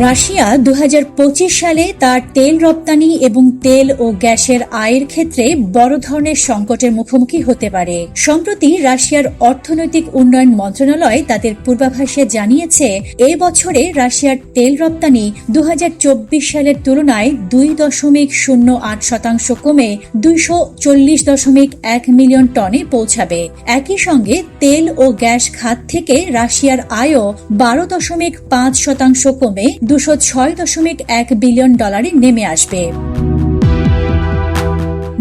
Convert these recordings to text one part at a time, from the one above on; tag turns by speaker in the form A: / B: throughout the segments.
A: Russia দু হাজার পঁচিশ সালে তার তেল রপ্তানি এবং তেল ও গ্যাসের আয়ের ক্ষেত্রে বড় ধরনের সংকটের মুখোমুখি হতে পারে। সম্প্রতি রাশিয়ার অর্থনৈতিক উন্নয়ন মন্ত্রণালয় তাদের পূর্বাভাসে জানিয়েছে, এ বছরে রাশিয়ার তেল রপ্তানি দু হাজার চব্বিশ সালের তুলনায় দুই দশমিক শূন্য আট শতাংশ কমে দুইশো চল্লিশ দশমিক এক মিলিয়ন টনে পৌঁছাবে। একই সঙ্গে তেল ও গ্যাস খাত থেকে রাশিয়ার আয়ও বারো দশমিক পাঁচ শতাংশ কমে দুশো ছয় দশমিক এক বিলিয়ন ডলারে নেমে আসবে।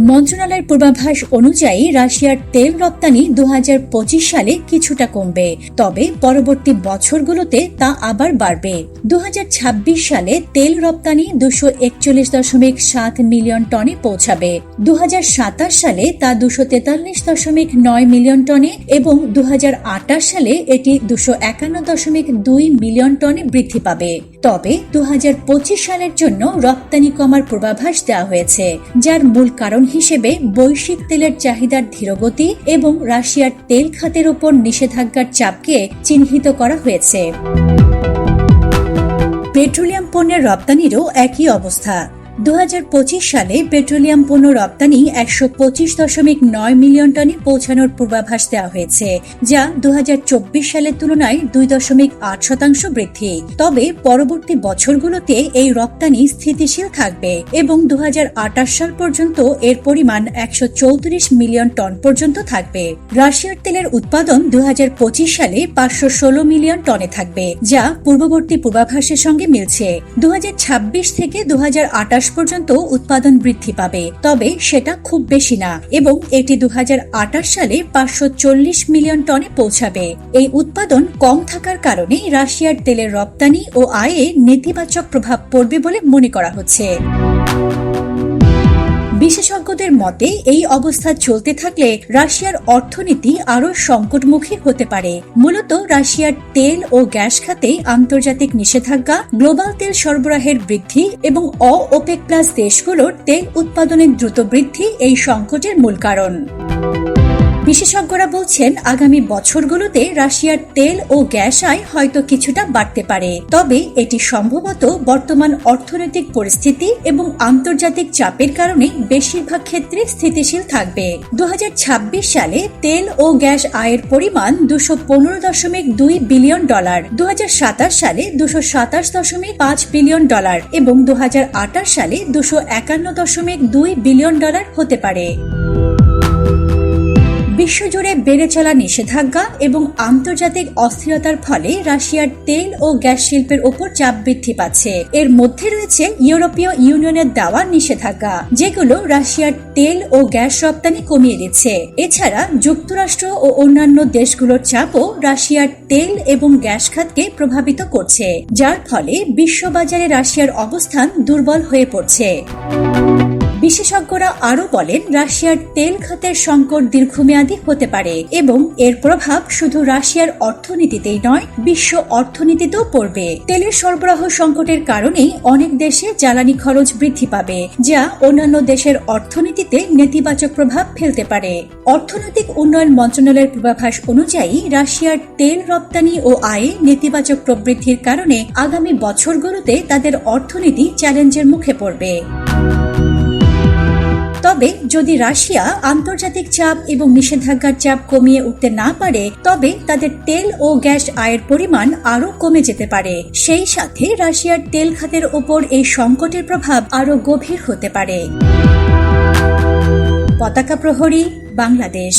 A: মন্ত্রণালয়ের পূর্বাভাস অনুযায়ী রাশিয়ার তেল রপ্তানি দু হাজার পঁচিশ সালে কিছুটা কমবে, তবে পরবর্তী বছরগুলোতে তা আবার বাড়বে। দুহাজার ছাব্বিশ সালে তেল রপ্তানি দুশো একচল্লিশ দশমিক সাত মিলিয়ন টনে পৌঁছাবে। দুহাজার সাতাশ সালে তা দুশো তেতাল্লিশ দশমিক নয় মিলিয়ন টনে এবং দু হাজার আটাশ সালে এটি দুশো একান্ন দশমিক দুই মিলিয়ন টনে বৃদ্ধি পাবে। তবে দু হাজার পঁচিশ সালের জন্য রপ্তানি কমার পূর্বাভাস দেওয়া হয়েছে, যার মূল কারণ হিসেবে বৈশ্বিক তেলের চাহিদার ধীরগতি এবং রাশিয়ার তেল খাতের ওপর নিষেধাজ্ঞার চাপকে চিহ্নিত করা হয়েছে। পেট্রোলিয়াম পণ্যের রপ্তানিরও একই অবস্থা। দু হাজার পঁচিশ সালে পেট্রোলিয়াম পণ্য রপ্তানি একশো পঁচিশ দশমিক নয় মিলিয়ন টনে পৌঁছানোর পূর্বাভাস দেওয়া হয়েছে, যা দু সালের তুলনায় দুই দশমিক আট শতাংশ বৃদ্ধি। তবে পরবর্তী বছরগুলোতে এই রপ্তানি স্থিতিশীল থাকবে এবং দু সাল পর্যন্ত এর পরিমাণ একশো চৌত্রিশ মিলিয়ন টন পর্যন্ত থাকবে। রাশিয়ার তেলের উৎপাদন দু হাজার পঁচিশ সালে পাঁচশো ষোলো মিলিয়ন টনে থাকবে, যা পূর্ববর্তী পূর্বাভাসের সঙ্গে মিলছে। দু হাজার ছাব্বিশ থেকে দু হাজার আটাশ পর্যন্ত উৎপাদন বৃদ্ধি পাবে। তবে সেটা খুব বেশি না এবং এটি দু হাজার আঠাশ সালে পাঁচশো চল্লিশ মিলিয়ন টনে পৌঁছাবে। এই উৎপাদন কম থাকার কারণে রাশিয়ার তেলের রপ্তানি ও আয়ে নেতিবাচক প্রভাব পড়বে বলে মনে করা হচ্ছে। বিশেষজ্ঞদের মতে, এই অবস্থা চলতে থাকলে রাশিয়ার অর্থনীতি আরও সংকটমুখী হতে পারে। মূলত রাশিয়ার তেল ও গ্যাস খাতে আন্তর্জাতিক নিষেধাজ্ঞা, গ্লোবাল তেল সরবরাহের বৃদ্ধি এবং অ ওপেক প্লাস দেশগুলোর তেল উৎপাদনের দ্রুত বৃদ্ধি এই সংকটের মূল কারণ। বিশেষজ্ঞরা বলছেন, আগামী বছরগুলোতে রাশিয়ার তেল ও গ্যাস আয় হয়তো কিছুটা বাড়তে পারে। তবে এটি সম্ভবত বর্তমান অর্থনৈতিক পরিস্থিতি এবং আন্তর্জাতিক চাপের কারণে বেশিরভাগ ক্ষেত্রে স্থিতিশীল থাকবে। দুহাজার ছাব্বিশ সালে তেল ও গ্যাস আয়ের পরিমাণ দুশো পনেরো দশমিক দুই বিলিয়ন ডলার দু হাজার সাতাশ সালে দুশো সাতাশ দশমিক পাঁচ বিলিয়ন ডলার এবং দু হাজার আঠাশ সালে দুশো একান্ন দশমিক দুই বিলিয়ন ডলার হতে পারে। বিশ্বজুড়ে বেড়ে চলা নিষেধাজ্ঞা এবং আন্তর্জাতিক অস্থিরতার ফলে রাশিয়ার তেল ও গ্যাস শিল্পের ওপর চাপ বৃদ্ধি পাচ্ছে। এর মধ্যে রয়েছে ইউরোপীয় ইউনিয়নের দেওয়া নিষেধাজ্ঞা, যেগুলো রাশিয়ার তেল ও গ্যাস রপ্তানি কমিয়ে দিচ্ছে। এছাড়া যুক্তরাষ্ট্র ও অন্যান্য দেশগুলোর চাপও রাশিয়ার তেল এবং গ্যাস খাতকে প্রভাবিত করছে, যার ফলে বিশ্ববাজারে রাশিয়ার অবস্থান দুর্বল হয়ে পড়ছে। বিশেষজ্ঞরা আরও বলেন, রাশিয়ার তেল খাতের সংকট দীর্ঘমেয়াদী হতে পারে এবং এর প্রভাব শুধু রাশিয়ার অর্থনীতিতেই নয়, বিশ্ব অর্থনীতিতেও পড়বে। তেলের সরবরাহ সংকটের কারণেই অনেক দেশে জ্বালানি খরচ বৃদ্ধি পাবে, যা অন্যান্য দেশের অর্থনীতিতে নেতিবাচক প্রভাব ফেলতে পারে। অর্থনৈতিক উন্নয়ন মন্ত্রণালয়ের পূর্বাভাস অনুযায়ী, রাশিয়ার তেল রপ্তানি ও আয়ে নেতিবাচক প্রবৃদ্ধির কারণে আগামী বছরগুলোতে তাদের অর্থনীতি চ্যালেঞ্জের মুখে পড়বে। তবে যদি রাশিয়া আন্তর্জাতিক চাপ এবং নিষেধাজ্ঞার চাপ কমিয়ে উঠতে না পারে, তবে তাদের তেল ও গ্যাস আয়ের পরিমাণ আরও কমে যেতে পারে। সেই সাথে রাশিয়ার তেল খাতের ওপর এই সংকটের প্রভাব আরও গভীর হতে পারে। পতাকা প্রহরী, বাংলাদেশ।